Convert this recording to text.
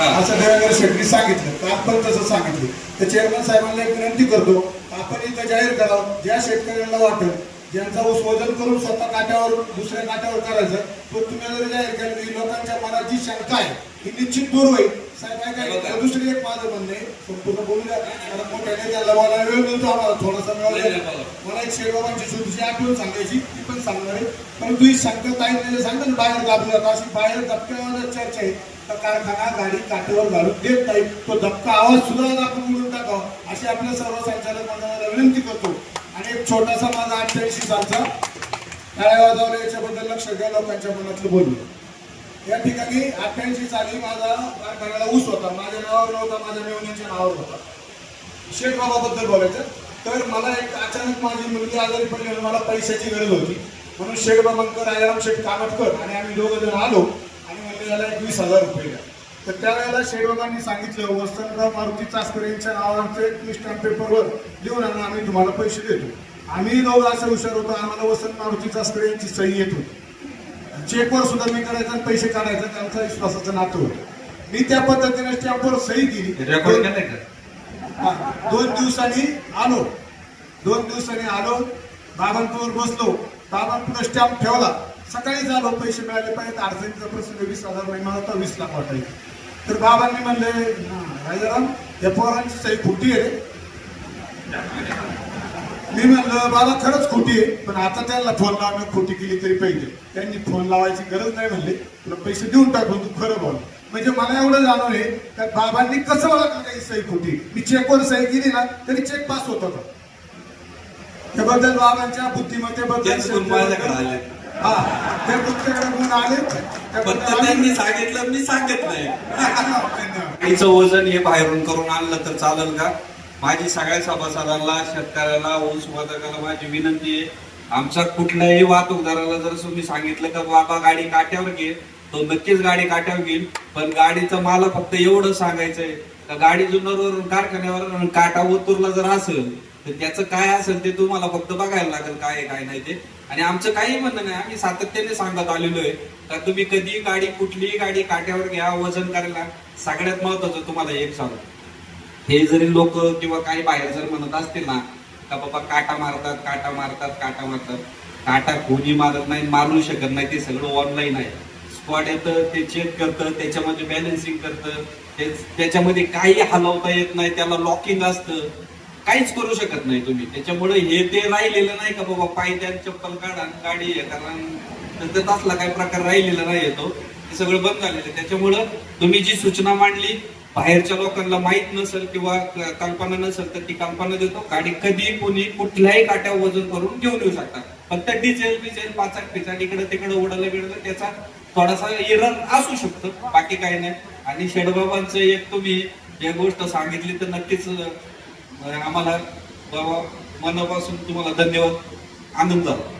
असं देवेंद्र शेट्टी सांगितलं तर आपण तसं सांगितलं. तर चेअरमन साहेबांना एक विनंती करतो आपण इथं जाहीर करावं. ज्या शेतकऱ्यांना वाटेल ज्यांचा ऊस वजन करून स्वतः काट्यावर दुसऱ्या काट्यावर करायचं तो तुम्ही जर जाहीर केलं लोकांच्या मनात जी शंका आहे ही निश्चित दूर होईल. साहेब दुसरी एक माझं म्हणणं संपूर्ण बोलू द्या कारण मोठ्या नेत्याला बोलायला वेळ मिळतो आम्हाला थोडासा बोला. मला एक शेडबाबांची छोटीशी आठवण सांगायची ती पण सांगणार आहे. परंतु ही शंका ताई म्हणजे सांगतात ना बाहेर दाबू जातात अशी बाहेर धक्क्यावर चर्चा आहे. तर कारखाना गाडी काठीवर घालून देत नाही. तो धक्का आवाज सुद्धा आपण उडून टाकावा. अशी आपल्या सर्व संचालक मंडळाला विनंती करतो. आणि एक छोटासा माझा अठ्ठ्याऐंशी सालचा टाळ्या वाजवल्या याच्याबद्दल लक्ष द्या लोकांच्या मनातलं बोलू या ठिकाणी अठ्ठ्याऐंशी साली माझा कारखान्याला ऊस होता. माझ्या नावावर नव्हता माझ्या मेवण्याच्या नावावर होता. शेठबाबाबद्दल बोलायचं. तर मला एक अचानक माझी मुलगी आजारी पडली आणि मला पैशाची गरज होती. म्हणून शेठबाबांकर आयराम शेठ कामटकर आणि आम्ही दोघं जण आलो आणि म्हणले याला एक वीस हजार रुपये द्या. तर त्यावेळेला शेठबाबांनी सांगितलं वसंतराव मारुती चास्कर यांच्या नावाचे एक स्टॅम्प पेपरवर लिहून आणून आम्ही तुम्हाला पैसे देतो. आम्ही दोघं असं हुशार होतो आम्हाला वसंत मारुती चास्कर यांची सही येत होती. चेकवर सुद्धा मी करायचं आणि पैसे काढायचं त्यांचा विश्वासाचं नातं होतं. मी त्या पद्धतीने स्टॅम्पवर सही हा, दोन दिवसांनी आलो. दोन दिवसांनी आलो. बाबांपूर बसलो. बाबांपुढे स्टॅम्प ठेवला. सकाळी झालो पैसे मिळाले पाहिजे अडचणीचा प्रश्न वीस हजार नाही मला तर वीस लाख वाटायचे तर बाबांनी म्हणले "हा, राजाराम या पोरांची सही खोटी आहे. रे." मी म्हणलं बाबा खरंच खोटी आहे. पण आता त्यांना फोन लावणं खोटी केली तरी पाहिजे. त्यांनी फोन लावायची गरज नाही म्हणले तुला पैसे देऊन टाकून तू खरं बोल. म्हणजे मला एवढं जाणवले का बाबांनी कसं ओळखलं काही सही खोटी? मी चेकवर सही केली ना तरी चेक पास होत होता त्याबद्दल बाबांच्या बुद्धिमत्तेबद्दल. हा त्या बुद्धीकडे गुण आले. फक्त त्याबद्दल त्यांनी सांगितलं मी सांगत नाही. वजन हे बाहेरून करून आणलं तर चालेल का? माझी सगळ्या सभासदांना शेतकऱ्याला ऊस वादकाला माझी विनंती आहे. आमच्या कुठल्याही वाहतूकदाराला जर तुम्ही सांगितलं का बाबा गाडी काट्यावर घे. तो नक्कीच गाडी काट्यावर घेईल. पण गाडीचं मला फक्त एवढं सांगायचंय का गाडी जुन्नरवर कारखान्यावर आणि काटा ओतूरला जर असेल तर त्याचं काय असेल ते तुम्हाला फक्त बघायला लागेल काय आहे, काय नाही ते. आणि आमचं काही म्हणणं नाही. आम्ही सातत्याने सांगत आलेलो आहे का तुम्ही कधी गाडी कुठलीही गाडी काट्यावर घ्या वजन करायला. सगळ्यात महत्वाचं तुम्हाला एक सांगू हे जरी लोक किंवा काही बाहेर जर म्हणत असतील ना का बाबा काटा मारतात काटा मारतात काटा मारतात. काटा कोणी मारत नाही मारू शकत नाही ते सगळं ऑनलाईन आहे. स्क्वॉड येतं ते चेक करतं त्याच्यामध्ये बॅलन्सिंग करतं. त्याच्यामध्ये काही हलवता येत नाही त्याला लॉकिंग असतं. काहीच करू शकत नाही तुम्ही. त्याच्यामुळे हे ते राहिलेलं नाही का बाबा पाय त्या चप्पल काढा आणि गाडी आहे कारण आणि तसला काही प्रकार राहिलेला नाही येतो हे सगळं बंद झालेलं आहे. त्याच्यामुळं तुम्ही जी सूचना मांडली बाहेरच्या लोकांना माहीत नसेल किंवा कल्पना नसेल तर ती कल्पना देतो. गाडी कधी कोणी कुठल्याही काट्या वजन करून घेऊन येऊ शकतात. फक्त डिझेल बिझेल पाच पिचाक इकडे तिकडे उडालं बिडलं त्याचा थोडासा एरर असू शकतो. बाकी काही नाही. आणि शेडबाबांचं एक तुम्ही एक गोष्ट सांगितली तर नक्कीच आम्हाला बाबा मनापासून तुम्हाला धन्यवाद. आनंद. झाला